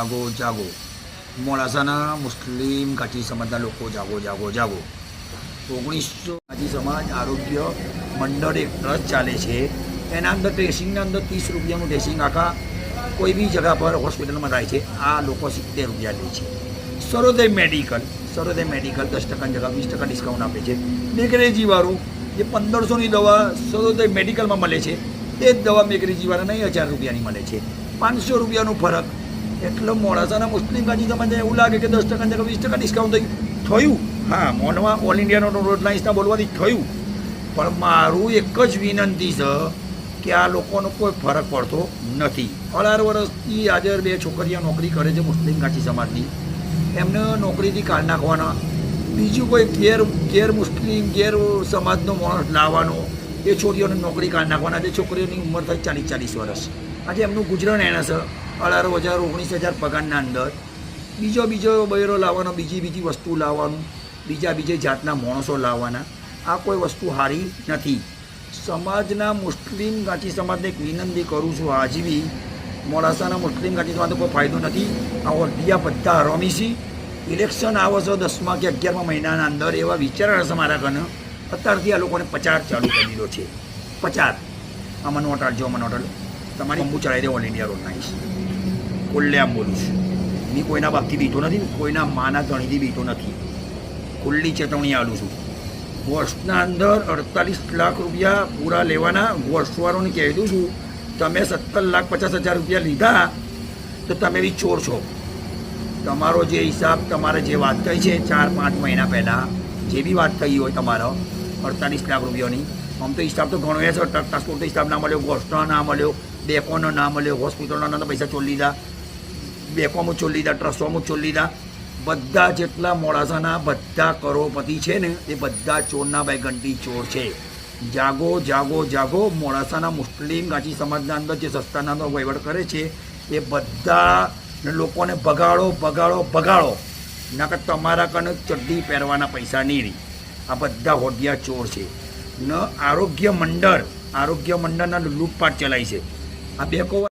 જાગો જાગો. મોડાસાના મુસ્લિમ કાચી સમાજના લોકો જાગો જાગો જાગો. ઓગણીસો કાચી સમાજ આરોગ્ય મંડળ એક ટ્રસ્ટ ચાલે છે. એના અંદર ડ્રેસિંગના અંદર ત્રીસ રૂપિયાનું ડ્રેસિંગ આખા કોઈ બી જગા પર હોસ્પિટલમાં થાય છે, આ લોકો સિત્તેર રૂપિયા લે છે. સરોદય મેડિકલ સરોદય મેડિકલ દસ ટકાની જગા, વીસ ટકા ડિસ્કાઉન્ટ આપે છે. મેઘરેજીવાળું જે પંદરસોની દવા સરોદય મેડિકલમાં મળે છે, એ જ દવા મેઘરેજીવાળા નહીં હજાર રૂપિયાની મળે છે. પાંચસો રૂપિયાનો ફરક એટલે મોડાસાના મુસ્લિમ કાજી સમાજને એવું લાગે કે દસ ટકા વીસ ટકા ડિસ્કાઉન્ટ થયું થયું. હા મોનમાં ઓલ ઇન્ડિયાનો રોડ લાઇન્સના બોલવાથી થયું. પણ મારું એક જ વિનંતી છે કે આ લોકોનો કોઈ ફરક પડતો નથી. અઢાર વર્ષથી આજે બે છોકરીઓ નોકરી કરે છે મુસ્લિમ કાચી સમાજની. એમને નોકરીથી કાઢ નાખવાના. બીજું કોઈ ગેર ગેર મુસ્લિમ, ગેર સમાજનો માણસ લાવવાનો. એ છોકરીઓને નોકરી કાઢ નાખવાના. જે છોકરીઓની ઉંમર થઈ ચાલીસ ચાલીસ વર્ષ. આજે એમનું ગુજરાન એના છે. અઢાર હજાર, ઓગણીસ હજાર પગારના અંદર બીજો બીજો બૈરો લાવવાનો, બીજી બીજી વસ્તુ લાવવાનું, બીજા બીજે જાતના માણસો લાવવાના. આ કોઈ વસ્તુ સારી નથી. સમાજના મુસ્લિમ ગાંચી સમાજને એક વિનંતી કરું છું આજે બી મોડાસાના મુસ્લિમ ગાંચી સમાજનો કોઈ ફાયદો નથી. આ ઓઢિયા બધા રમીશી ઇલેક્શન આવે છે દસમા કે અગિયારમા મહિનાના અંદર એવા વિચાર છે મારા કને અત્યારથી આ લોકોને પચાર ચાલુ કરી દીધો છે. પચાર આમાં નોટ આટજો આમાં નોટ તમારી અંબુ ચડાવી દે ઓલ ઇન્ડિયા રોડ નાખીશ ખુલ્લે આમ બોલું છું. મેં કોઈના બાપથી બીતો નથી કોઈના માના ધણીથી બીતો નથી. ખુલ્લી ચેતવણી આલું છું. વર્ષના અંદર અડતાલીસ લાખ રૂપિયા પૂરા લેવાના વર્ષવાળોને કહી દઉં છું. તમે સત્તર લાખ પચાસ હજાર રૂપિયા લીધા તો તમે બી ચોર છો. તમારો જે હિસાબ, તમારે જે વાત થઈ છે, ચાર પાંચ મહિના પહેલાં જે બી વાત થઈ હોય તમારો, અડતાલીસ લાખ રૂપિયાની, આમ તો હિસાબ તો ઘણો છે. ટ્રક ટ્રાન્સપોર્ટનો હિસાબ ના મળ્યો ગોસ્ટનો ના મળ્યો, બેકોનો ના મળ્યો, હોસ્પિટલના તો પૈસા ચોરી લીધા. બેકોમાં ચોલીદા લીધા ટ્રસ્ટોમાં ચોરી લીધા બધા જેટલા મોડાસાના બધા કરોડપતિ છે ને, એ બધા ચોરના ભાઈ ઘંટી ચોર છે. જાગો જાગો જાગો, મોડાસાના મુસ્લિમ ગાંચી સમાજના અંદર જે સસ્તાના અંદર વહીવટ કરે છે, એ બધા લોકોને ભગાડો ભગાડો ભગાડો. નકર તમારા કને ચડ્ડી પહેરવાના પૈસા નહીં રહી. આ બધા હોડિયા ચોર છે. ન આરોગ્ય મંડળ, આરોગ્ય મંડળના લૂંટપાટ ચલાય છે. આ બેકો